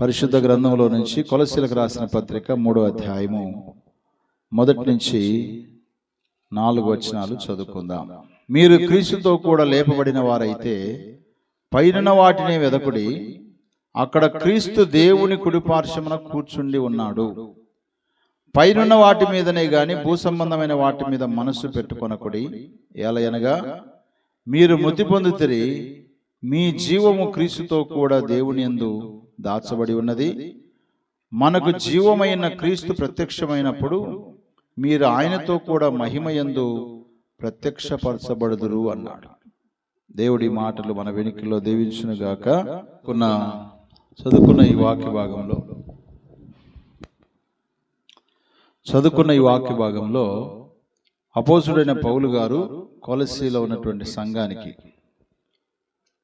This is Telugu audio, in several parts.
పరిశుద్ధ గ్రంథంలో నుంచి కొలసీలకు రాసిన పత్రిక మూడో అధ్యాయము. మొదటి నుంచి నాలుగు వచనాలు చదువుకుందాం. మీరు క్రీస్తుతో కూడా లేపబడిన వారైతే పైన వాటిని వెదకుడి అక్కడ క్రీస్తు దేవుని కుడిపార్శ్వమున కూర్చుండి ఉన్నాడు. పైనున్న వాటి మీదనే గాని భూ సంబంధమైన వాటి మీద మనస్సు పెట్టుకొనకుడి ఏలయనగా మీరు మృతి పొందుతిరి మీ జీవము క్రీస్తుతో కూడా దేవుని యందు దాచబడి ఉన్నది. మనకు జీవమైన క్రీస్తు ప్రత్యక్షమైనప్పుడు మీరు ఆయనతో కూడా మహిమయందు ప్రత్యక్షపరచబడుదురు అన్నాడు. దేవుడి మాటలు మన వెనుకలో దీవించునుగాక కొన్న చదువుకున్న ఈ వాక్య భాగంలో చదువుకున్న ఈ వాక్య భాగంలో అపోసుడైన పౌలు గారు కొలసీలో ఉన్నటువంటి సంఘానికి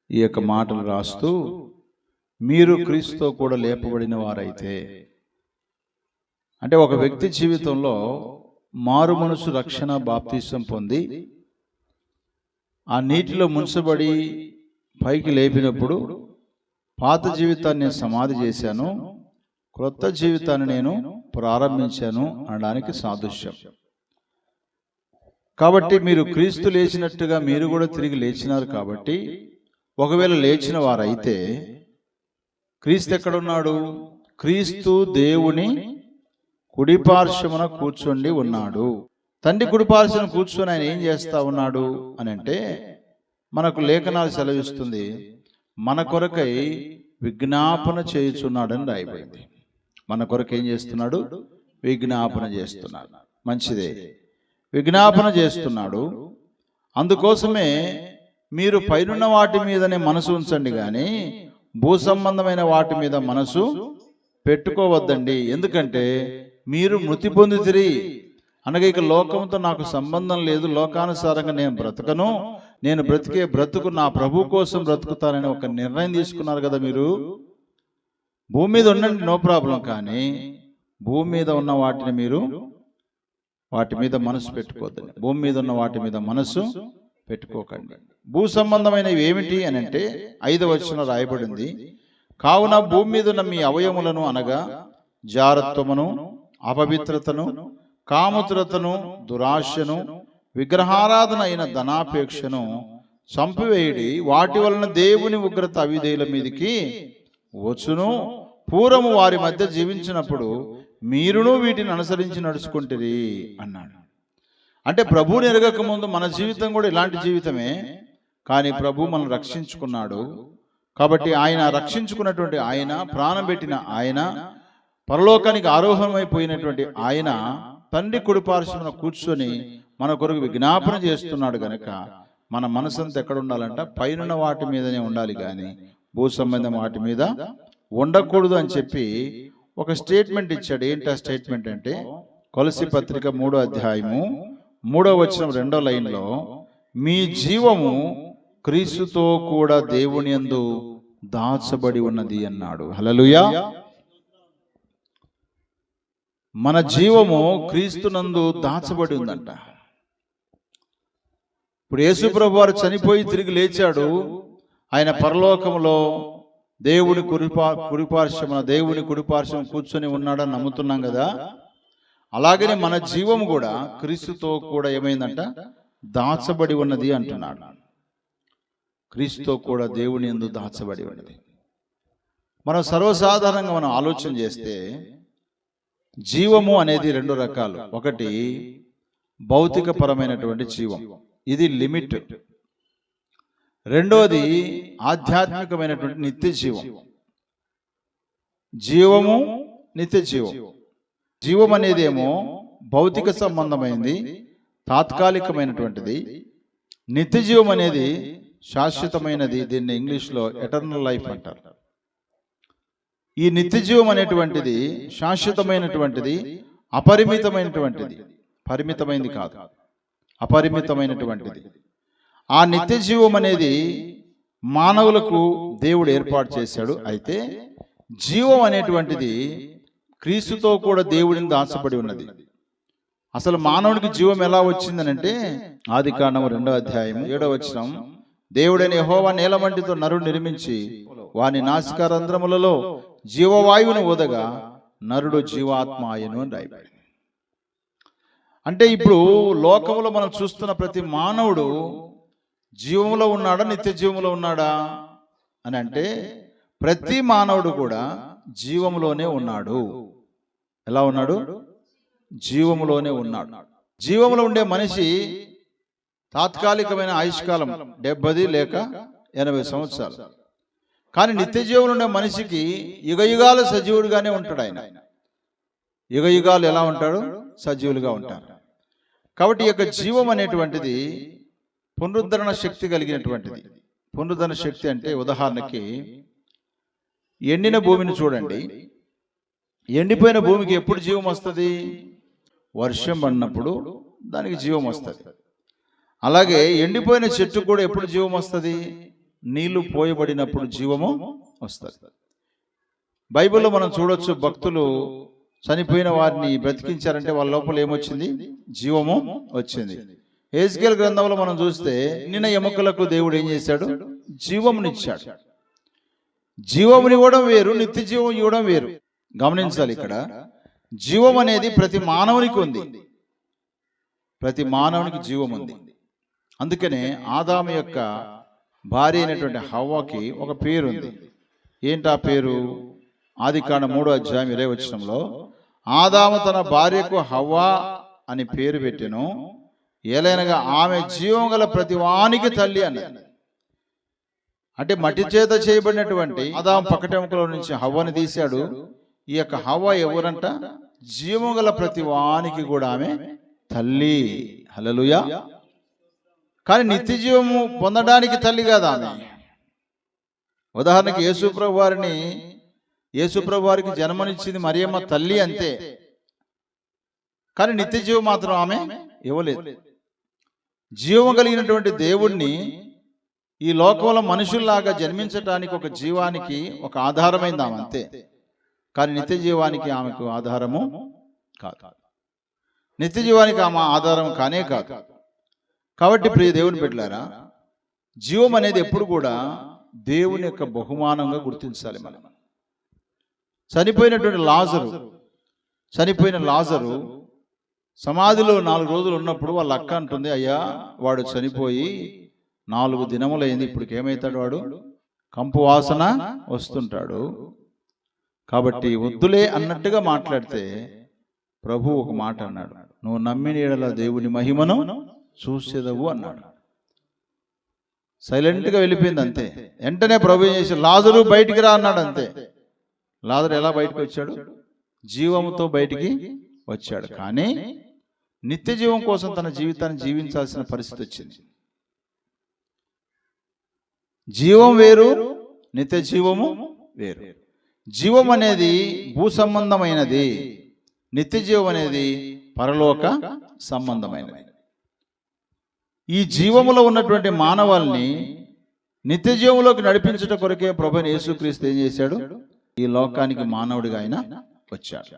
ఈ యొక్క మాటలు రాస్తూ మీరు క్రీస్తుతో కూడా లేపబడిన వారైతే అంటే ఒక వ్యక్తి జీవితంలో మారు మనసు రక్షణ బాప్తీసం పొంది ఆ నీటిలో ముంచబడి పైకి లేపినప్పుడు పాత జీవితాన్ని నేను సమాధి చేశాను క్రొత్త జీవితాన్ని నేను ప్రారంభించాను అనడానికి సాదృశ్యం. కాబట్టి మీరు క్రీస్తు లేచినట్టుగా మీరు కూడా తిరిగి లేచినారు కాబట్టి ఒకవేళ లేచిన వారైతే క్రీస్తు ఎక్కడున్నాడు? క్రీస్తు దేవుని కుడిపార్శ్వమున కూర్చుండి ఉన్నాడు. తండ్రి కుడిపార్శ్వన కూర్చొని ఆయన ఏం చేస్తా ఉన్నాడు అని అంటే మనకు లేఖనాలు సెలవిస్తుంది మన కొరకై విజ్ఞాపన చేయుచున్నాడని రాయబడింది. మన కొరకు ఏం చేస్తున్నాడు? విజ్ఞాపన చేస్తున్నాడు. మంచిదే. విజ్ఞాపన చేస్తున్నాడు. అందుకోసమే మీరు పైనున్న వాటి మీదనే మనసు ఉంచండి కానీ భూ సంబంధమైన వాటి మీద మనసు పెట్టుకోవద్దండి. ఎందుకంటే మీరు మృతి పొందితిరి. అనగా ఇక లోకంతో నాకు సంబంధం లేదు. లోకానుసారంగా నేను బ్రతకను. నేను బ్రతికే బ్రతుకు నా ప్రభు కోసం బ్రతుకుతానని ఒక నిర్ణయం తీసుకున్నారు కదా మీరు. భూమి మీద ఉండండి నో ప్రాబ్లం. కానీ భూమి మీద ఉన్న వాటిని మీరు వాటి మీద మనసు పెట్టుకోవద్దండి. భూమి మీద ఉన్న వాటి మీద మనసు పెట్టుకోకండి. భూ సంబంధమైనవి ఏమిటి అని అంటే ఐదవ వచనం రాయబడింది. కావున భూమి మీద ఉన్న మీ అవయములను అనగా జారత్వమును అపవిత్రతను కాముతురతను దురాశను విగ్రహారాధన అయిన ధనాపేక్షను చంపివేయడి. వాటి వలన దేవుని ఉగ్రత అవిధేయుల మీదికి వచ్చును. పూర్వము వారి మధ్య జీవించినప్పుడు మీరును వీటిని అనుసరించి నడుచుకుంటుంది అన్నాడు. అంటే ప్రభువుని ఎరగక ముందు మన జీవితం కూడా ఇలాంటి జీవితమే. కానీ ప్రభు మనం రక్షించుకున్నాడు. కాబట్టి ఆయన రక్షించుకున్నటువంటి ఆయన ప్రాణం పెట్టిన ఆయన పరలోకానికి ఆరోహణమైపోయినటువంటి ఆయన తండ్రి కుడిపార్శ్వన కూర్చొని మన కొరకు విజ్ఞాపన చేస్తున్నాడు గనక. మన మనసంతా ఎక్కడ ఉండాలంట? పైన వాటి మీదనే ఉండాలి కానీ భూ సంబంధం వాటి మీద ఉండకూడదు అని చెప్పి ఒక స్టేట్మెంట్ ఇచ్చాడు. ఏంటి ఆ స్టేట్మెంట్ అంటే కొలసి పత్రిక మూడో అధ్యాయము మూడో వచనం రెండో లైన్లో మీ జీవము క్రీస్తుతో కూడా దేవుని ఎందు దాచబడి ఉన్నది అన్నాడు. హలలుయా మన జీవము క్రీస్తునందు దాచబడి ఉందంట. ఇప్పుడు యేసుప్రభు వారు చనిపోయి తిరిగి లేచాడు. ఆయన పరలోకంలో దేవుని కురిపా కుడిపార్శ్వమున దేవుని కుడిపార్శ్వం కూర్చొని ఉన్నాడని నమ్ముతున్నాం కదా. అలాగనే మన జీవము కూడా క్రీస్తుతో కూడా ఏమైందంట? దాచబడి ఉన్నది అంటున్నాడు. క్రీస్తుతో కూడా దేవుని ఎందు దాచబడి ఉన్నది. మనం సర్వసాధారణంగా మనం ఆలోచన చేస్తే జీవము అనేది రెండు రకాలు. ఒకటి భౌతిక పరమైనటువంటి జీవం. ఇది లిమిట్. రెండోది ఆధ్యాత్మికమైనటువంటి నిత్య జీవం జీవము నిత్య జీవం జీవం అనేది ఏమో భౌతిక సంబంధమైంది తాత్కాలికమైనటువంటిది. నిత్య జీవం అనేది శాశ్వతమైనది దీన్ని ఇంగ్లీష్లో ఎటర్నల్ లైఫ్ అంటారు. ఈ నిత్య జీవం అనేటువంటిది శాశ్వతమైనటువంటిది అపరిమితమైనటువంటిది. పరిమితమైనది కాదు. అపరిమితమైనటువంటిది. ఆ నిత్య జీవం అనేది మానవులకు దేవుడు ఏర్పాటు చేశాడు. అయితే జీవం అనేటువంటిది క్రీస్తుతో కూడా దేవుడిని దాచబడి ఉన్నది. అసలు మానవుడికి జీవం ఎలా వచ్చిందనంటే ఆది కాండం రెండో అధ్యాయం ఏడో వచనం దేవుడైన యహోవా నేలమంటితో నరుడు నిర్మించి వాని నాసికారంధ్రములలో జీవవాయువును ఊదగా నరుడు జీవాత్మాయను అని రాయబడింది. అంటే ఇప్పుడు లోకంలో మనం చూస్తున్న ప్రతి మానవుడు జీవంలో ఉన్నాడా నిత్య జీవంలో ఉన్నాడా అని అంటే ప్రతి మానవుడు కూడా జీవంలోనే ఉన్నాడు. ఎలా ఉన్నాడు? జీవములోనే ఉన్నాడు. జీవంలో ఉండే మనిషి తాత్కాలికమైన ఆయుష్కాలం డెబ్బది లేక ఎనభై సంవత్సరాలు. కానీ నిత్య జీవులు ఉండే మనిషికి యుగ యుగాలు సజీవుడిగానే ఉంటాడు ఆయన. యుగ యుగాలు ఎలా ఉంటాడు? సజీవులుగా ఉంటారు. కాబట్టి ఈ యొక్క జీవం అనేటువంటిది పునరుద్ధరణ శక్తి కలిగినటువంటిది. పునరుద్ధరణ శక్తి అంటే ఉదాహరణకి ఎండిన భూమిని చూడండి. ఎండిపోయిన భూమికి ఎప్పుడు జీవం వస్తుంది? వర్షం పడినప్పుడు దానికి జీవం వస్తుంది. అలాగే ఎండిపోయిన చెట్టు కూడా ఎప్పుడు జీవం వస్తుంది? నీళ్ళు పోయబడినప్పుడు జీవము వస్తుంది. బైబిల్లో మనం చూడొచ్చు భక్తులు చనిపోయిన వారిని బ్రతికించారంటే వాళ్ళ లోపల ఏమొచ్చింది? జీవము వచ్చింది. ఏజ్కేల్ గ్రంథంలో మనం చూస్తే నిన్న ఎముకలకు దేవుడు ఏం చేశాడు? జీవమునిచ్చాడు. జీవముని ఇవ్వడం వేరు నిత్య జీవం ఇవ్వడం వేరు. గమనించాలి ఇక్కడ. జీవం అనేది ప్రతి మానవునికి ఉంది. ప్రతి మానవునికి జీవం ఉంది. అందుకనే ఆదాము యొక్క భార్య అయినటువంటి హవ్వకి ఒక పేరు ఉంది ఏంటి ఆ పేరు? ఆది కాండ మూడో అధ్యాయం ఇరవై వచ్చినంలో ఆదాము తన భార్యకు హవ్వా అని పేరు పెట్టెను. ఏలైనగా ఆమె జీవం గల ప్రతి వానికి తల్లి అన్నది. అంటే మట్టి చేత చేయబడినటువంటి ఆదాము పక్కటెముకలో నుంచి హవ్వని తీశాడు. ఈ యొక్క హవ్వ ఎవరంట? జీవం గల ప్రతి వానికి కూడా ఆమె తల్లి. హలలుయా కానీ నిత్య జీవము పొందడానికి తల్లి కాదు ఆమె. ఉదాహరణకి యేసుప్రభు వారిని యేసుప్రభు వారికి జన్మనిచ్చింది మరియమ్మ తల్లి అంతే. కానీ నిత్య జీవం మాత్రం ఆమె ఇవ్వలేదు. జీవం కలిగినటువంటి దేవుణ్ణి ఈ లోకంలో మనుషుల్లాగా జన్మించటానికి ఒక జీవానికి ఒక ఆధారమైంది ఆమె అంతే. కానీ నిత్య జీవానికి ఆమెకు ఆధారము కాదు. నిత్య జీవానికి ఆమె ఆధారం కానే కాదు. కాబట్టి ప్రియ దేవుని పెట్టారా జీవం అనేది ఎప్పుడు కూడా దేవుని యొక్క బహుమానంగా గుర్తించాలి మనం. చనిపోయినటువంటి లాజరు చనిపోయిన లాజరు సమాధిలో నాలుగు రోజులు ఉన్నప్పుడు వాళ్ళ అక్క అంటుంది అయ్యా వాడు చనిపోయి నాలుగు దినములైంది ఇప్పుడు ఏమవుతాడు వాడు? కంపు వాసన వస్తుంటాడు. కాబట్టి వద్దులే అన్నట్టుగా మాట్లాడితే ప్రభు ఒక మాట అన్నాడు. నువ్వు నమ్మిన ఎడల దేవుని మహిమను చూసేదవు అన్నాడు. సైలెంట్గా వెళ్ళిపోయింది అంతే. వెంటనే ప్రభు ఏం చేసి లాజరు బయటికి రా అన్నాడు అంతే. లాజరు ఎలా బయటకు వచ్చాడు? జీవముతో బయటికి వచ్చాడు. కానీ నిత్య జీవం కోసం తన జీవితాన్ని జీవించాల్సిన పరిస్థితి వచ్చింది. జీవం వేరు నిత్య జీవము వేరు. జీవం అనేది భూ సంబంధమైనది. నిత్య జీవం అనేది పరలోక సంబంధమైనది. ఈ జీవములో ఉన్నటువంటి మానవాల్ని నిత్య జీవంలోకి నడిపించుట కొరకే ప్రభు యేసుక్రీస్తు ఏం చేశాడు? ఈ లోకానికి మానవుడిగా ఆయన వచ్చాడు.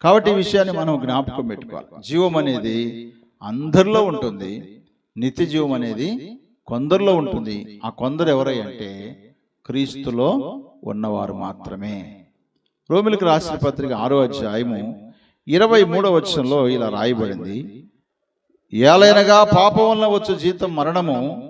కాబట్టి ఈ విషయాన్ని మనం జ్ఞాపకం పెట్టుకోవాలి. జీవం అనేది అందరిలో ఉంటుంది. నిత్య జీవం అనేది కొందరిలో ఉంటుంది. ఆ కొందరు ఎవరై అంటే క్రీస్తులో ఉన్నవారు మాత్రమే. రోమిలకు రాసిన పత్రిక ఆరో అధ్యాయము ఇరవై మూడవ వచనంలో ఇలా రాయబడింది. ఏలైనగా పాపం వలన వచ్చు జీతం మరణము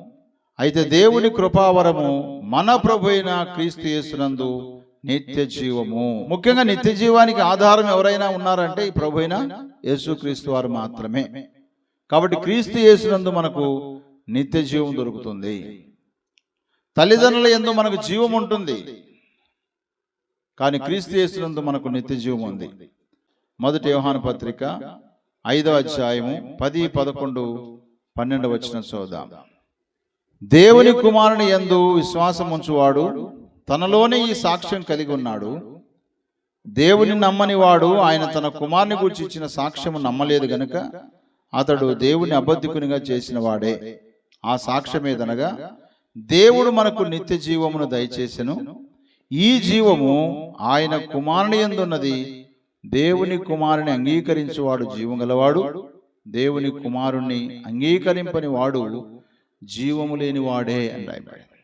అయితే దేవుని కృపావరము మన ప్రభు అయిన క్రీస్తు యేసునందు నిత్య జీవము. ముఖ్యంగా నిత్య జీవానికి ఆధారం ఎవరైనా ఉన్నారంటే ఈ ప్రభు అయిన యేసుక్రీస్తు వారు మాత్రమే. కాబట్టి క్రీస్తు యేసునందు మనకు నిత్య జీవం దొరుకుతుంది. తల్లిదండ్రుల ఎందు మనకు జీవం ఉంటుంది. కానీ క్రీస్తు యేసునందు మనకు నిత్య జీవం ఉంది. మొదటి యోహాను పత్రిక ఐదవ అధ్యాయము పది పదకొండు పన్నెండు వచ్చిన చూద్దాం దేవుని కుమారుని యందు విశ్వాసం ఉంచువాడు తనలోనే ఈ సాక్ష్యం కలిగి ఉన్నాడు. దేవుని నమ్మని వాడు ఆయన తన కుమారుని గురించి ఇచ్చిన సాక్ష్యము నమ్మలేదు గనుక అతడు దేవుని అబద్ధికునిగా చేసిన వాడే. ఆ సాక్ష్యమేదనగా దేవుడు మనకు నిత్య జీవమును దయచేసెను. ఈ జీవము ఆయన కుమారుని ఎందున్నది? దేవుని కుమారుని అంగీకరించువాడు జీవం గలవాడు దేవుని కుమారుణ్ణి అంగీకరింపని వాడు జీవము లేని వాడే అని రాయబడింది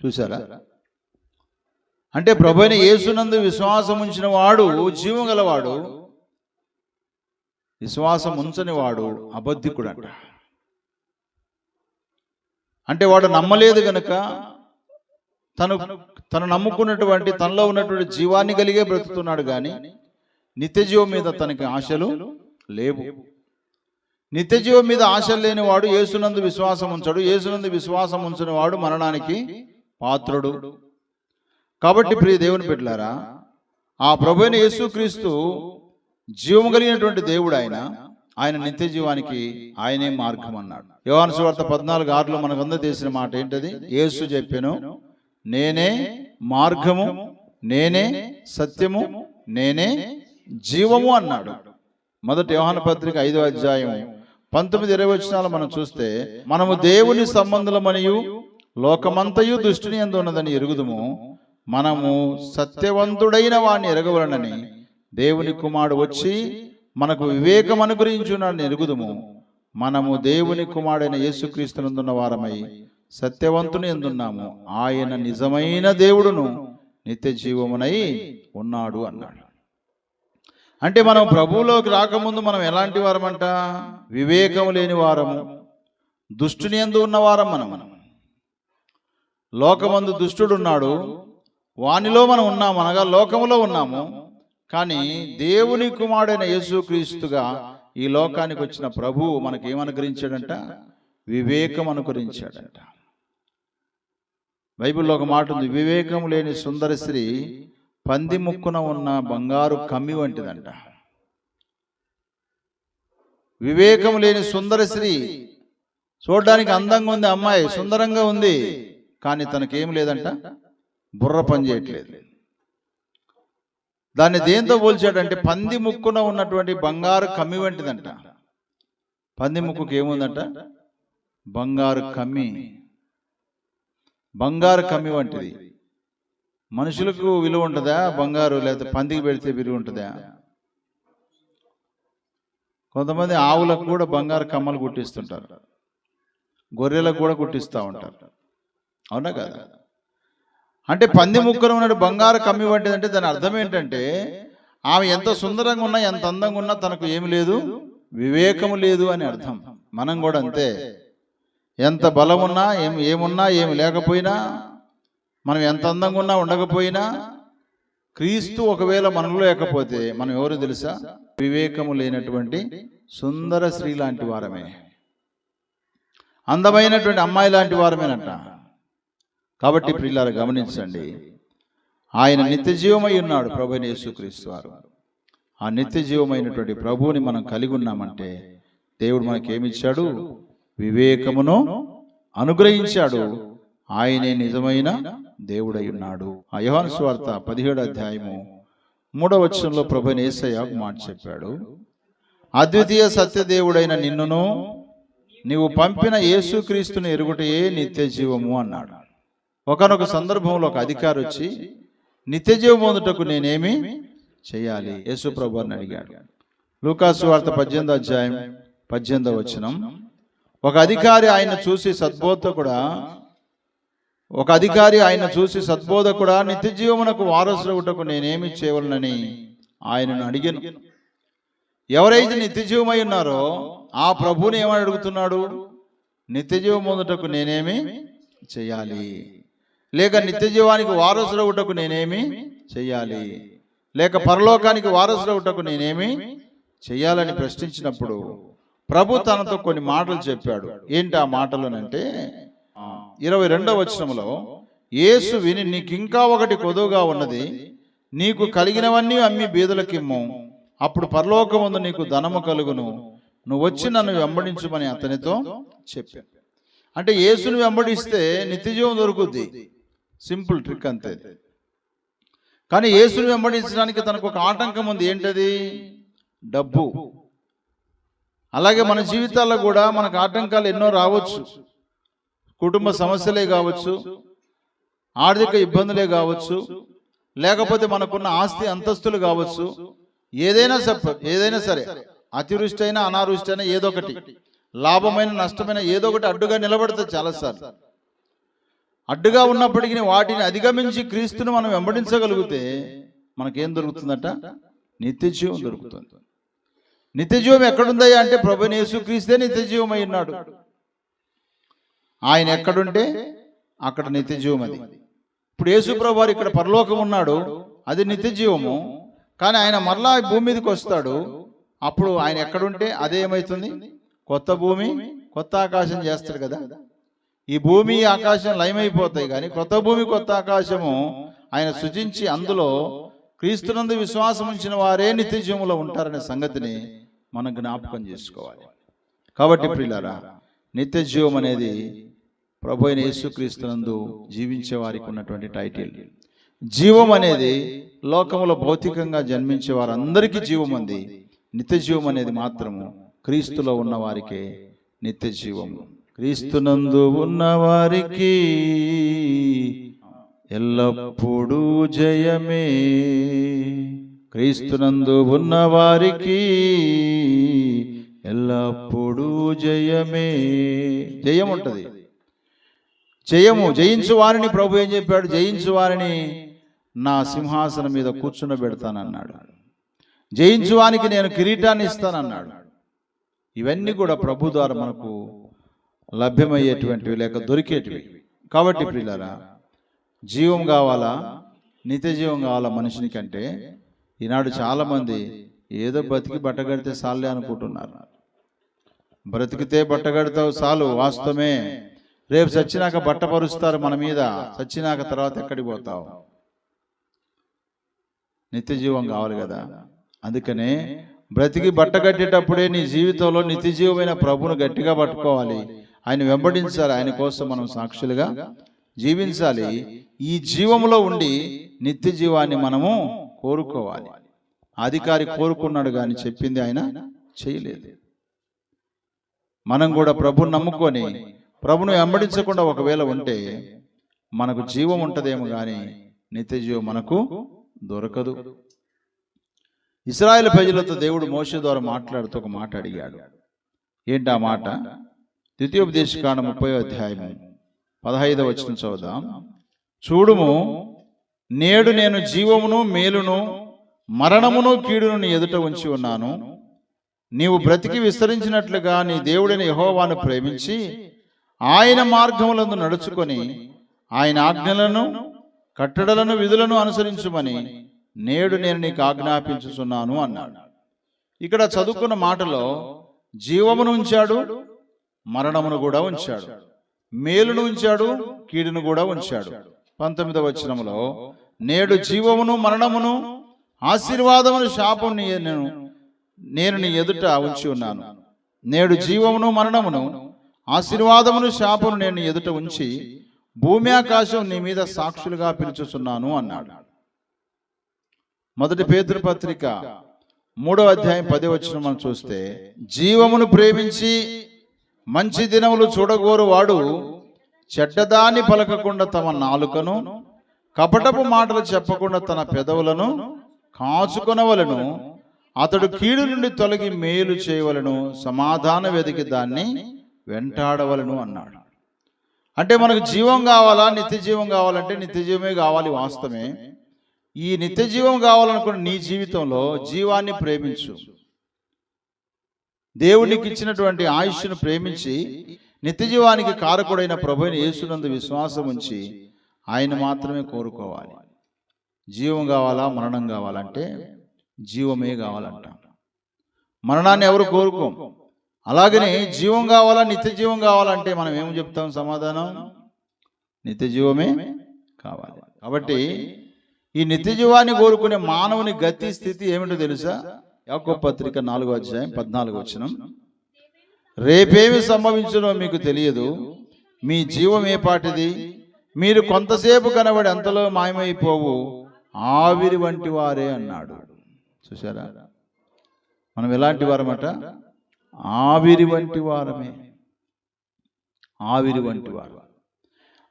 చూసారా అంటే ప్రభుని యేసునందు విశ్వాసం ఉంచిన వాడు జీవం గలవాడు విశ్వాసం ఉంచని వాడు అబద్ధికుడు అంట అంటే వాడు నమ్మలేదు గనక తను తను నమ్ముకున్నటువంటి తనలో ఉన్నటువంటి జీవాన్ని కలిగే బ్రతుకుతున్నాడు కానీ నిత్యజీవం మీద తనకి ఆశలు లేవు. నిత్యజీవం మీద ఆశలు లేని వాడు యేసునందు విశ్వాసం ఉంచడు. యేసునందు విశ్వాసం ఉంచిన వాడు మరణానికి పాత్రుడు. కాబట్టి ప్రియ దేవుని బిడ్డలారా ఆ ప్రభుని యేసుక్రీస్తు జీవం కలిగినటువంటి దేవుడు ఆయన. ఆయన నిత్య జీవానికి ఆయనే మార్గం. అన్నాడు యోహాను సువార్త పద్నాలుగు ఆరులో మనకందరూ తెలిసిన మాట ఏంటది? యేసు చెప్పాను నేనే మార్గము నేనే సత్యము నేనే జీవము అన్నాడు. మొదటి యోహాన పత్రిక ఐదో అధ్యాయం పంతొమ్మిది ఇరవై వచనాలు మనం చూస్తే మనము దేవుని సంబంధులమనియు లోకమంతయు దుష్టిని ఎందు ఉన్నదని ఎరుగుదుము? మనము సత్యవంతుడైన వాణ్ణి ఎరగవలనని దేవుని కుమారుడు వచ్చి మనకు వివేకం అనుగ్రహించున్నాడని ఎరుగుదుము. మనము దేవుని కుమారుడైన యేసుక్రీస్తునందున్న వారమై సత్యవంతుని ఎందున్నాము? ఆయన నిజమైన దేవుడును. నిత్య జీవమునై ఉన్నాడు అన్నాడు. అంటే మనం ప్రభువులోకి రాకముందు మనం ఎలాంటి వారమంట? వివేకం లేని వారము. దుష్టుని ఎందు ఉన్నవారం మనం. లోకమందు దుష్టుడు ఉన్నాడు వానిలో మనం ఉన్నాము అనగా లోకములో ఉన్నాము. కానీ దేవుని కుమారుడైన యేసుక్రీస్తుగా ఈ లోకానికి వచ్చిన ప్రభువు మనకి ఏమనుగ్రహించాడంట? వివేకం అనుగ్రహించాడంట. బైబిల్లో ఒక మాట ఉంది వివేకం లేని సుందర స్త్రీ పంది ముక్కున ఉన్న బంగారు కమ్మి వంటిదంట. వివేకం లేని సుందర స్త్రీ చూడడానికి అందంగా ఉంది అమ్మాయి సుందరంగా ఉంది కానీ తనకేం లేదంట? బుర్ర పని చేయట్లేదు. దాన్ని దేంతో పోల్చాడంటే పంది ముక్కున ఉన్నటువంటి బంగారు కమ్మి వంటిదంట. పంది ముక్కుకి ఏముందంట? బంగారు కమ్మి. బంగారు కమ్మి వంటిది. మనుషులకు విలువ ఉంటుందా? బంగారు లేకపోతే పందికి పెడితే విలువ ఉంటుందా? కొంతమంది ఆవులకు కూడా బంగారు కమ్మలు కుట్టిస్తుంటారు. గొర్రెలకు కూడా కుట్టిస్తూ ఉంటారు. అవునా కదా? అంటే పంది ముక్కలు ఉన్నట్టు బంగారు కమ్మి వంటిది అంటే దాని అర్థం ఏంటంటే ఆమె ఎంత సుందరంగా ఉన్నా ఎంత అందంగా ఉన్నా తనకు ఏమి లేదు. వివేకము లేదు అని అర్థం. మనం కూడా అంతే. ఎంత బలం ఉన్నా ఏం ఏమున్నా ఏమి లేకపోయినా మనం ఎంత అందంగా ఉన్నా ఉండకపోయినా క్రీస్తు ఒకవేళ మనలో లేకపోతే మనం ఎవరు తెలుసా? వివేకము లేనటువంటి సుందర స్త్రీ లాంటి వారమే. అందమైనటువంటి అమ్మాయి లాంటి వారమేనంట. కాబట్టి ప్రియులారు గమనించండి. ఆయన నిత్య జీవమై ఉన్నాడు ప్రభు యేసుక్రీస్తు వారు. ఆ నిత్య జీవమైనటువంటి ప్రభువుని మనం కలిగి ఉన్నామంటే దేవుడు మనకి ఏమిచ్చాడు వివేకమును అనుగ్రహించాడు. ఆయనే నిజమైన దేవుడై ఉన్నాడు. ఆ యోహాను స్వార్త పదిహేడు అధ్యాయము మూడవ వచనంలో ప్రభు నేసయ్య మాట చెప్పాడు. అద్వితీయ సత్యదేవుడైన నిన్నును నీవు పంపిన యేసుక్రీస్తుని ఎరుగుటయే నిత్య జీవము అన్నాడు. ఒకనొక సందర్భంలో ఒక అధికారి వచ్చి నిత్య జీవం పొందుటకు నేనేమి చేయాలి యేసు ప్రభు అని అడిగాడు. లూకాసు వార్త పద్దెనిమిది అధ్యాయం పద్దెనిమిదో వచనం. ఒక అధికారి ఆయన చూసి సద్బోధకుడా? ఒక అధికారి ఆయన చూసి సద్బోధకుడా? నిత్య జీవమునకు వారసులవుటకు నేనేమి చేయవలనని ఆయనను అడిగాను. ఎవరైతే నిత్య జీవమై ఉన్నారో ఆ ప్రభుని ఏమని అడుగుతున్నాడు? నిత్య జీవం పొందుటకు నేనేమి చేయాలి లేక నిత్య జీవానికి వారసులవుటకు నేనేమి చెయ్యాలి. లేక పరలోకానికి వారసులవుటకు నేనేమి చెయ్యాలని ప్రశ్నించినప్పుడు ప్రభు తనతో కొన్ని మాటలు చెప్పాడు. ఏంటి ఆ మాటలునంటే ఇరవై రెండవ వచనంలో యేసు విని నీకు ఇంకా ఒకటి కొదువుగా ఉన్నది. నీకు కలిగినవన్నీ అమ్మి బీదలకిమ్ము. అప్పుడు పరలోకముందు నీకు ధనము కలుగును. నువ్వు వచ్చి నన్ను వెంబడించమని అతనితో చెప్పాను. అంటే యేసుని వెంబడిస్తే నిత్యజీవం దొరుకుద్ది. సింపుల్ ట్రిక్ అంతే. కానీ యేసుని వెంబడించడానికి తనకు ఒక ఆటంకం ఉంది. ఏంటది? డబ్బు. అలాగే మన జీవితాల్లో కూడా మనకు ఆటంకాలు ఎన్నో రావచ్చు. కుటుంబ సమస్యలే కావచ్చు. ఆర్థిక ఇబ్బందులే కావచ్చు. లేకపోతే మనకున్న ఆస్తి అంతస్తులు కావచ్చు. ఏదైనా చెప్ప ఏదైనా సరే అతివృష్టి అయినా అనావృష్టి అయినా ఏదో ఒకటి. లాభమైన నష్టమైన ఏదో ఒకటి అడ్డుగా నిలబడుతుంది చాలాసార్లు అడ్డుగా ఉన్నప్పటికీ వాటిని అధిగమించి క్రీస్తును మనం వెంబడించగలిగితే మనకేం దొరుకుతుందట? నిత్యజీవం దొరుకుతుంది. నిత్యజీవం ఎక్కడుందయ్యా అంటే ప్రభు యేసుక్రీస్తే క్రీస్తే జీవం అయి ఉన్నాడు. ఆయన ఎక్కడుంటే అక్కడ నిత్యజీవం అది ఇప్పుడు యేసు ప్రభు వారు ఇక్కడ పరలోకం ఉన్నాడు అది నిత్యజీవము. కానీ ఆయన మరలా భూమి మీదకి వస్తాడు. అప్పుడు ఆయన ఎక్కడుంటే అదేమవుతుంది కొత్త భూమి కొత్త ఆకాశం చేస్తాడు కదా. ఈ భూమి ఆకాశం లయమైపోతాయి కానీ కొత్త భూమి కొత్త ఆకాశము ఆయన సృజించి అందులో క్రీస్తునందు విశ్వాసం ఉంచిన వారే నిత్య జీవంలో ఉంటారనే సంగతిని మనం జ్ఞాపకం చేసుకోవాలి. కాబట్టి ప్రియులారా నిత్య జీవం అనేది ప్రభు అయిన యేసుక్రీస్తునందు జీవించే వారికి ఉన్నటువంటి టైటిల్ జీవం అనేది లోకములో భౌతికంగా జన్మించే వారందరికీ జీవం ఉంది నిత్య జీవం అనేది మాత్రము క్రీస్తులో ఉన్న వారికే నిత్య జీవము. క్రీస్తునందు ఉన్నవారికి ఎల్లప్పుడూ జయమే. క్రీస్తునందు ఉన్నవారికి ఎల్లప్పుడూ జయమే. జయం ఉంటుంది. జయము జయించు వారిని ప్రభు ఏం చెప్పాడు? జయించు వారిని నా సింహాసనం మీద కూర్చుండబెడతానన్నాడు జయించువానికి నేను కిరీటాన్ని ఇస్తానన్నాడు. ఇవన్నీ కూడా ప్రభు ద్వారా మనకు లభ్యమయ్యేటువంటివి లేక దొరికేటివి. కాబట్టి ప్రియులారా జీవం కావాలా? నిత్య జీవం కావాలా మనిషిని కంటే? ఈనాడు చాలామంది ఏదో బతికి బట్టగడితే సాలే అనుకుంటున్నారు. బ్రతికితే బట్టగడతావు చాలు వాస్తవమే. రేపు చచ్చినాక బట్టపరుస్తారు మన మీద చచ్చినాక తర్వాత ఎక్కడికి పోతావు? నిత్య జీవం కావాలి కదా. అందుకనే బ్రతికి బట్ట కట్టేటప్పుడే నీ జీవితంలో నిత్య జీవమైన ప్రభును గట్టిగా పట్టుకోవాలి. ఆయన వెంబడించాలి ఆయన కోసం మనం సాక్షులుగా జీవించాలి. ఈ జీవములో ఉండి నిత్య జీవాన్ని మనము కోరుకోవాలి. అధికారి కోరుకున్నాడు కానీ చెప్పింది ఆయన చేయలేదు. మనం కూడా ప్రభుని నమ్ముకొని ప్రభును వెంబడించకుండా ఒకవేళ ఉంటే మనకు జీవం ఉంటదేమో కానీ నిత్య జీవం మనకు దొరకదు. ఇస్రాయేల్ ప్రజలతో దేవుడు మోషే ద్వారా మాట్లాడుతూ ఒక మాట అడిగాడు. ఏంటి ఆ మాట? ద్వితీయోపదేశకాండ ముప్పై అధ్యాయము. పదహైదవ వచ్చిన చదువుదాం. చూడుము నేడు నేను జీవమును మేలును మరణమును కీడును నీ ఎదుట ఉంచి ఉన్నాను. నీవు బ్రతికి విస్తరించినట్లుగా నీ దేవుడైన యెహోవాను ప్రేమించి ఆయన మార్గములందు నడుచుకొని ఆయన ఆజ్ఞలను కట్టడలను విధులను అనుసరించుమని నేడు నేను నీకు ఆజ్ఞాపించుచున్నాను అన్నాడు. ఇక్కడ చదువుకున్న మాటలో జీవమును ఉంచాడు మరణమును కూడా ఉంచాడు. మేలును ఉంచాడు కీడును కూడా ఉంచాడు. పంతొమ్మిదవ వచనములో నేడు జీవమును మరణమును ఆశీర్వాదమును శాపం నేను నేను నీ ఎదుట ఉంచి ఉన్నాను. నేడు జీవమును మరణమును ఆశీర్వాదమును శాపమును నేను నీ ఎదుట ఉంచి భూమి ఆకాశం నీ మీద సాక్షులుగా పిలుచుచున్నాను అన్నాడు. మొదటి పేతృపత్రిక పత్రిక మూడో అధ్యాయం పది వచ్చిన మనం చూస్తే జీవమును ప్రేమించి మంచి దినములు చూడగోరు వాడు చెడ్డదాన్ని పలకకుండా తమ నాలుకను కపటపు మాటలు చెప్పకుండా తన పెదవులను కాచుకొనవలను. అతడు కీడు నుండి తొలగి మేలు చేయవలను సమాధాన వెదికి దాన్ని వెంటాడవలను అన్నాడు. అంటే మనకు జీవం కావాలా నిత్య జీవం కావాలంటే నిత్య జీవమే కావాలి వాస్తవమే. ఈ నిత్య జీవం కావాలనుకున్న నీ జీవితంలో జీవాన్ని ప్రేమించు. దేవునికి ఇచ్చినటువంటి ఆయుష్ను ప్రేమించి నిత్య జీవానికి కారకుడైన ప్రభుని యేసునందు విశ్వాసం ఉంచి ఆయన మాత్రమే కోరుకోవాలి. జీవం కావాలా? మరణం కావాలంటే జీవమే కావాలంట. మరణాన్ని ఎవరు కోరుకోం? అలాగనే జీవం కావాలా? నిత్య జీవం కావాలంటే మనం ఏం చెప్తాం సమాధానం? నిత్య జీవమే కావాలి. కాబట్టి ఈ నిత్య జీవాన్ని కోరుకునే మానవుని గతి స్థితి ఏమిటో తెలుసా? యాకో పత్రిక నాలుగో అధ్యాయం పద్నాలుగు వచ్చిన రేపేమి సంభవించునో మీకు తెలియదు. మీ జీవం ఏ పాటిది? మీరు కొంతసేపు కనబడి అంతలో మాయమైపోవు. ఆవిరి వంటి వారే అన్నాడు. చూసారా మనం ఎలాంటి వారమట? ఆవిరి వంటి వారమే. ఆవిరి వంటి వారు.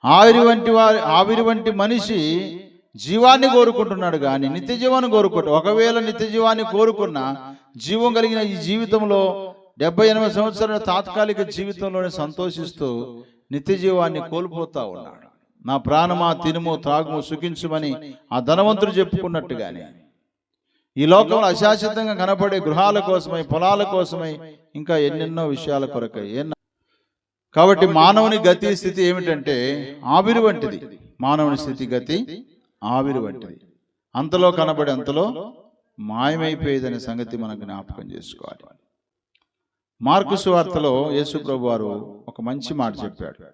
ఆవిరి వంటి వారి ఆవిరి వంటి మనిషి జీవాన్ని కోరుకుంటున్నాడు కానీ నిత్య జీవాన్ని కోరుకుంటా ఒకవేళ నిత్య జీవాన్ని కోరుకున్నా జీవం కలిగిన ఈ జీవితంలో డెబ్బై ఎనిమిది సంవత్సరాల తాత్కాలిక జీవితంలోనే సంతోషిస్తూ నిత్య జీవాన్ని కోల్పోతా ఉన్నాడు. నా ప్రాణమా తినుము త్రాగుము సుఖించుమని ఆ ధనవంతుడు చెప్పుకున్నట్టుగానే. ఈ లోకంలో అశాశ్వతంగా కనపడే గృహాల కోసమై పొలాల కోసమై ఇంకా ఎన్నెన్నో విషయాల కొరకై ఎన్నో కాబట్టి మానవుని గతి స్థితి ఏమిటంటే ఆవిరి వంటిది. మానవుని స్థితి గతి ఆవిరి వంటిది అంతలో కనబడి అంతలో మాయమైపోయేదనే సంగతి మనం జ్ఞాపకం చేసుకోవాలి. మార్కు సువార్తలో యేసు ప్రభు వారు ఒక మంచి మాట చెప్పాడు.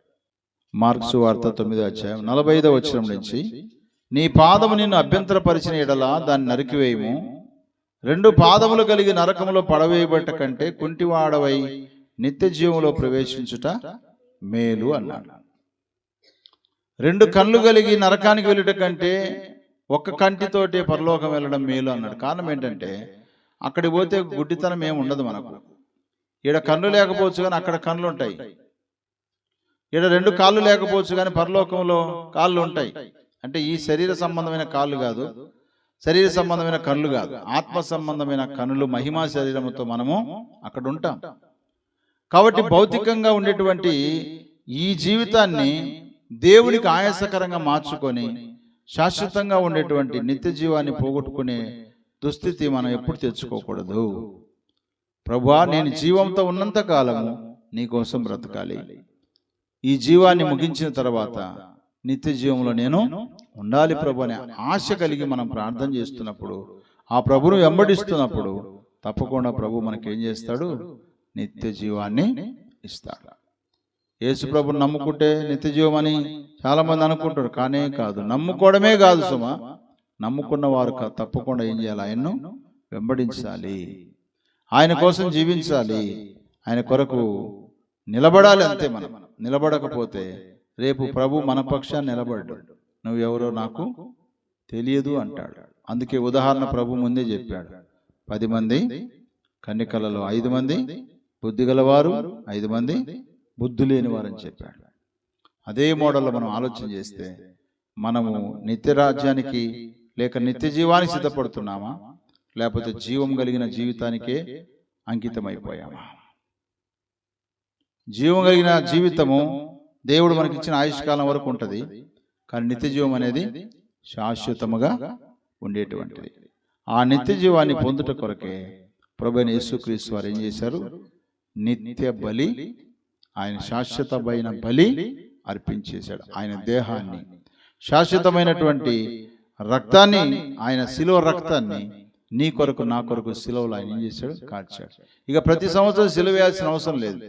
మార్కు సువార్త తొమ్మిదో అధ్యాయం నలభై ఐదో వచ్చిన నుంచి నీ పాదము నిన్ను అభ్యంతరపరిచిన ఎడల దాన్ని నరికివేయము. రెండు పాదములు కలిగి నరకములో పడవేయబట్ట కంటే కుంటివాడవై నిత్య జీవంలో ప్రవేశించుట మేలు అన్నాడు. రెండు కళ్ళు కలిగి నరకానికి వెళ్ళుట కంటే ఒక్క కంటితోటే పరలోకం వెళ్ళడం మేలు అన్నాడు. కారణం ఏంటంటే అక్కడికి పోతే గుడ్డితనం ఏమి ఉండదు మనకు. ఈడ కళ్ళు లేకపోవచ్చు కానీ అక్కడ కళ్ళు ఉంటాయి. ఈడ రెండు కాళ్ళు లేకపోవచ్చు కానీ పరలోకంలో కాళ్ళు ఉంటాయి. అంటే ఈ శరీర సంబంధమైన కాళ్ళు కాదు. శరీర సంబంధమైన కళ్ళు కాదు. ఆత్మ సంబంధమైన కనులు మహిమా శరీరముతో మనము అక్కడ ఉంటాం. కాబట్టి భౌతికంగా ఉండేటువంటి ఈ జీవితాన్ని దేవునికి ఆయాసకరంగా మార్చుకొని శాశ్వతంగా ఉండేటువంటి నిత్య జీవాన్ని పోగొట్టుకునే దుస్థితి మనం ఎప్పుడు తెచ్చుకోకూడదు. ప్రభువా నేను జీవంతో ఉన్నంత కాలము నీ కోసం బ్రతకాలి. ఈ జీవాన్ని ముగించిన తర్వాత నిత్య జీవంలో నేను ఉండాలి ప్రభు అనే ఆశ కలిగి మనం ప్రార్థన చేస్తున్నప్పుడు ఆ ప్రభును వెంబడిస్తున్నప్పుడు తప్పకుండా ప్రభు మనకేం చేస్తాడు? నిత్య జీవాన్ని ఇస్తాడు. యేసు ప్రభుని నమ్ముకుంటే నిత్య జీవం అని చాలా మంది అనుకుంటారు. కానే కాదు. నమ్ముకోవడమే కాదు సుమ. నమ్ముకున్న వారు కా- తప్పకుండా ఏం చేయాలి? ఆయన్ను వెంబడించాలి. ఆయన కోసం జీవించాలి. ఆయన కొరకు నిలబడాలి అంతే మనం. నిలబడకపోతే రేపు ప్రభు మన పక్షాన్ని నిలబడ్డు నువ్వెవరో నాకు తెలియదు అంటాడు. అందుకే ఉదాహరణ ప్రభు ముందే చెప్పాడు. పది మంది కన్నికలలో ఐదు మంది బుద్ధి గలవారు ఐదు మంది బుద్ధి లేని వారని చెప్పాడు. అదే మోడల్లో మనం ఆలోచన చేస్తే మనము నిత్య రాజ్యానికి లేక నిత్య జీవానికి సిద్ధపడుతున్నామా? లేకపోతే జీవం కలిగిన జీవితానికే అంకితమైపోయామా? జీవం కలిగిన జీవితము దేవుడు మనకిచ్చిన ఆయుష్కాలం వరకు ఉంటుంది. కానీ నిత్య జీవం అనేది శాశ్వతముగా ఉండేటువంటిది. ఆ నిత్య జీవాన్ని పొందుట కొరకే ప్రభు అయిన యేసుక్రీస్తు వారు ఏం చేశారు? నిత్య బలి ఆయన శాశ్వతమైన బలి అర్పించేశాడు. ఆయన దేహాన్ని శాశ్వతమైనటువంటి రక్తాన్ని ఆయన శిలువ రక్తాన్ని నీ కొరకు నా కొరకు శిలువలో ఆయన ఏం చేశాడు? కార్చాడు ఇక ప్రతి సంవత్సరం శిలువ వేయాల్సిన అవసరం లేదు.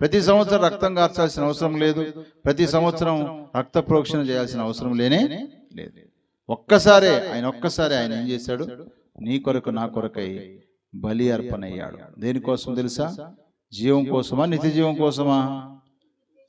ప్రతి సంవత్సరం రక్తం కార్చాల్సిన అవసరం లేదు. ప్రతి సంవత్సరం రక్త ప్రోక్షణ చేయాల్సిన అవసరం లేనే లేదు. ఒక్కసారే ఆయన ఒక్కసారి ఆయన ఏం చేశాడు? నీ కొరకు నా కొరకై బలి అర్పణ అయ్యాడు. దేనికోసం తెలుసా? జీవం కోసమా? నిత్య జీవం కోసమా?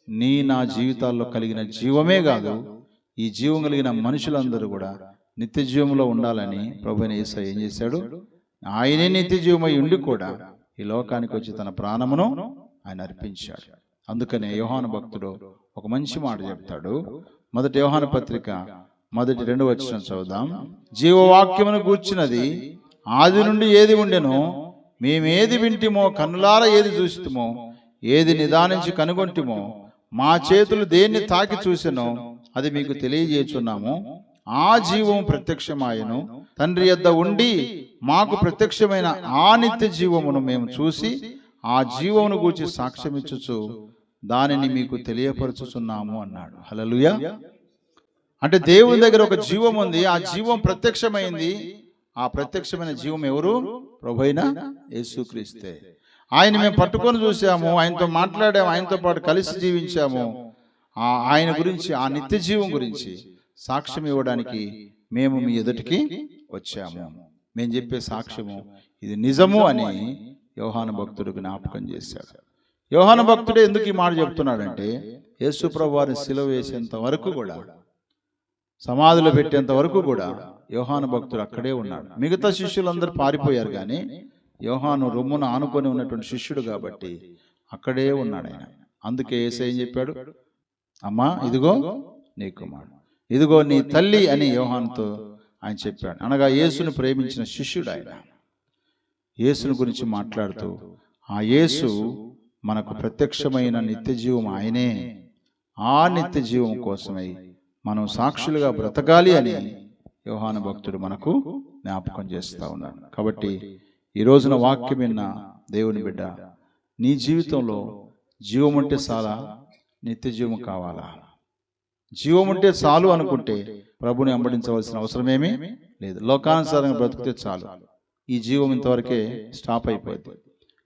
నీ నా జీవితాల్లో కలిగిన జీవమే కాదు ఈ జీవం కలిగిన మనుషులందరూ కూడా నిత్య జీవంలో ఉండాలని ప్రభుని యేసు ఏం చేశాడు? ఆయనే నిత్య జీవమై ఉండి కూడా ఈ లోకానికి వచ్చి తన ప్రాణమును ఆయన అర్పించాడు. అందుకనే యోహాను భక్తుడు ఒక మంచి మాట చెప్తాడు. మొదటి యోహాను పత్రిక మొదటి రెండు వచ్చిన చదువుదాం. జీవవాక్యమును కూర్చున్నది ఆది నుండి ఏది ఉండెనో మేమేది వింటిమో కన్నులార ఏది చూస్తుమో ఏది నిదానించి కనుగొంటిమో మా చేతులు దేన్ని తాకి చూసెనో అది మీకు తెలియజేస్తున్నాము ఆ జీవం ప్రత్యక్షమాయను. తండ్రి యొద్ద ఉండి మాకు ప్రత్యక్షమైన ఆ నిత్య జీవమును మేము చూసి ఆ జీవమును గూర్చి సాక్ష్యమిచ్చుచు దానిని మీకు తెలియపరచుచున్నాము అన్నాడు. హల్లెలూయా. అంటే దేవుని దగ్గర ఒక జీవం ఉంది. ఆ జీవం ప్రత్యక్షమైంది. ఆ ప్రత్యక్షమైన జీవం ఎవరు? ప్రభైన యేసుక్రీస్తే. ఆయన మేము పట్టుకొని చూసాము ఆయనతో మాట్లాడాము ఆయనతో పాటు కలిసి జీవించాము. ఆ ఆయన గురించి ఆ నిత్య జీవం గురించి సాక్ష్యం ఇవ్వడానికి మేము మీ ఎదుటికి వచ్చాము. మేము చెప్పే సాక్ష్యము ఇది నిజము అని యోహాను భక్తుడు జ్ఞాపకం చేశాడు. యోహాను భక్తుడు ఎందుకు ఈ మాట చెప్తున్నాడంటే యేసు ప్రభు వారిని సిలువ వేసేంత వరకు కూడా సమాధిలో పెట్టేంత వరకు కూడా యోహాను భక్తుడు అక్కడే ఉన్నాడు. మిగతా శిష్యులందరూ పారిపోయారు కానీ యోహాను రొమ్మున ఆనుకొని ఉన్నటువంటి శిష్యుడు కాబట్టి అక్కడే ఉన్నాడు ఆయన. అందుకే ఏసై ఏం చెప్పాడు? అమ్మా ఇదిగో నీ కుమారుడు. ఇదిగో నీ తల్లి అని యోహానుతో ఆయన చెప్పాడు. అనగా యేసును ప్రేమించిన శిష్యుడు ఆయన. యేసుని గురించి మాట్లాడుతూ ఆ యేసు మనకు ప్రత్యక్షమైన నిత్య జీవం ఆయనే. ఆ నిత్య జీవం కోసమై మనం సాక్షులుగా బ్రతకాలి అని యోహాను భక్తుడు మనకు జ్ఞాపకం చేస్తా ఉన్నాడు. కాబట్టి ఈ రోజున వాక్యం విన్న దేవుని బిడ్డ నీ జీవితంలో జీవం అంటే చాలా నిత్య జీవం కావాలా? జీవం ఉంటే చాలు అనుకుంటే ప్రభుని వెంబడించవలసిన అవసరమేమీ లేదు. లోకానుసారంగా బ్రతికితే చాలు. ఈ జీవం ఇంతవరకే స్టాప్ అయిపోయింది.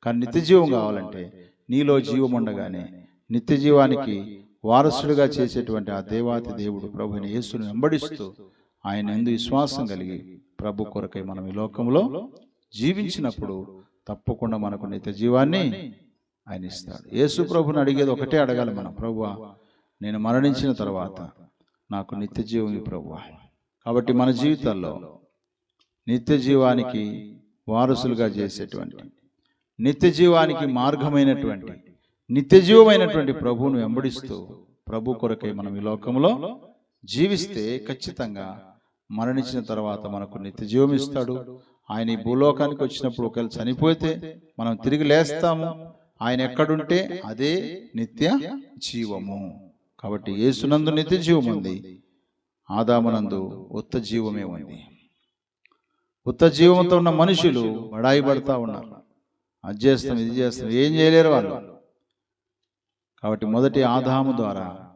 కానీ నిత్య జీవం కావాలంటే నీలో జీవం ఉండగానే నిత్య జీవానికి వారసుడిగా చేసేటువంటి ఆ దేవాతి దేవుడు ప్రభుని యేసుని వెంబడిస్తూ ఆయన ఎందు విశ్వాసం కలిగి ప్రభు కొరకై మనం ఈ లోకంలో జీవించినప్పుడు తప్పకుండా మనకు నిత్య జీవాన్ని ఆయన ఇస్తాడు. యేసు ప్రభుని అడిగేది ఒకటే అడగాలి మనం. ప్రభువా నేను మరణించిన తర్వాత నాకు నిత్య జీవం ఈ ప్రభువా కాబట్టి మన జీవితాల్లో నిత్య జీవానికి వారసులుగా చేసేటువంటి నిత్య జీవానికి మార్గమైనటువంటి నిత్య జీవమైనటువంటి ప్రభువును వెంబడిస్తూ ప్రభు కొరకై మనం ఈ లోకంలో జీవిస్తే ఖచ్చితంగా మరణించిన తర్వాత మనకు నిత్య జీవం ఇస్తాడు. ఆయన ఈ భూలోకానికి వచ్చినప్పుడు ఒకవేళ చనిపోతే మనం తిరిగి లేస్తాము. ఆయన ఎక్కడుంటే అదే నిత్య జీవము. కాబట్టి యేసునందు నిత్య జీవం ఉంది ఆదామునందు ఉత్త జీవమే ఉంది. ఉత్త జీవంతో ఉన్న మనుషులు బడాయి పడతా ఉన్నారు. అది చేస్తాం ఇది చేస్తాం ఏం చేయలేరు వాళ్ళు. కాబట్టి మొదటి ఆదాము ద్వారా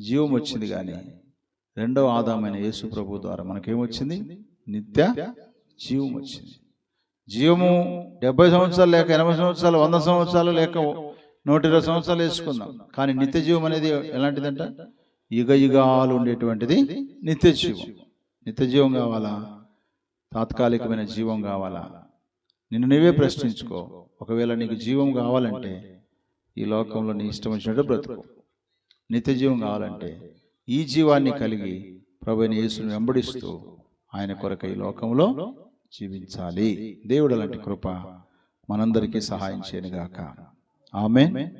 జీవం వచ్చింది కానీ రెండవ ఆదామైన యేసు ప్రభు ద్వారా మనకేమొచ్చింది నిత్య జీవం వచ్చింది. జీవము డెబ్బై సంవత్సరాలు లేక ఎనభై సంవత్సరాలు వంద సంవత్సరాలు లేక నూట ఇరవై సంవత్సరాలు వేసుకుందాం. కానీ నిత్య జీవం అనేది ఎలాంటిదంట? యుగ యుగాలు ఉండేటువంటిది నిత్య జీవం. నిత్య జీవం కావాలా? తాత్కాలికమైన జీవం కావాలా? నిన్ను నీవే ప్రశ్నించుకో. ఒకవేళ నీకు జీవం కావాలంటే ఈ లోకంలో నీ ఇష్టం వచ్చినట్టు బ్రతుకు. నిత్య జీవం కావాలంటే ఈ జీవాన్ని కలిగి ప్రభుని యేసుని వెంబడిస్తూ ఆయన కొరకు ఈ లోకంలో జీవించాలి. దేవుడు అలాంటి కృప మనందరికీ సహాయం చేయనుగాక. ఆమె